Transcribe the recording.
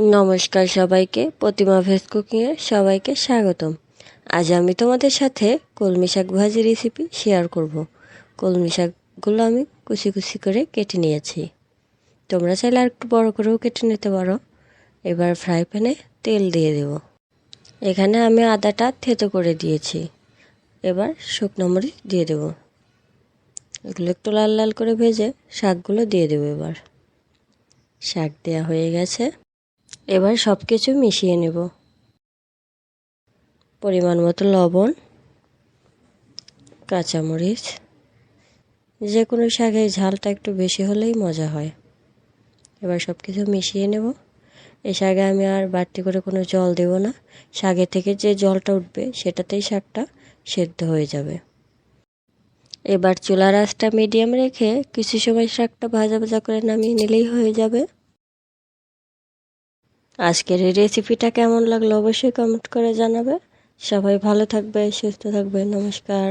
নমস্কার সবাইকে, প্রতিমা ভেজ কুকিংয়ে সবাইকে স্বাগতম। আজ আমি তোমাদের সাথে কলমি শাক ভাজি রেসিপি শেয়ার করব। কলমি শাকগুলো আমি কুচি কুচি করে কেটে নিয়েছি। তোমরা চাইলে আর একটু বড় করেও কেটে নিতে পারো। এবার ফ্রাই প্যানে তেল দিয়ে দেব। এখানে আমি আদাটা থেতো করে দিয়েছি। এবার শুকনো মরিচ দিয়ে দেব। এগুলো একটু লাল লাল করে ভেজে শাকগুলো দিয়ে দেবো এবার। শাক দেওয়া হয়ে গেছে। এবার সব কিছু মিশিয়ে নেব। পরিমাণ মতো লবণ, কাঁচামরিচ যে কোনো শাকের ঝালটা একটু বেশি হলেই মজা হয়। এবার সব কিছু মিশিয়ে নেব। এই শাকে আমি আর বাড়তি করে কোনো জল দেব না। শাকের থেকে যে জলটা উঠবে, সেটাতেই শাকটা সেদ্ধ হয়ে যাবে। এবার চুলার আঁচটা মিডিয়াম রেখে কিছু সময় শাকটা ভাজা ভাজা করে নামিয়ে নিলেই হয়ে যাবে। আজকের এই রেসিপিটা কেমন লাগল অবশ্যই কমেন্ট করে জানাবে। সবাই ভালো থাকবে, সুস্থ থাকবে, নমস্কার।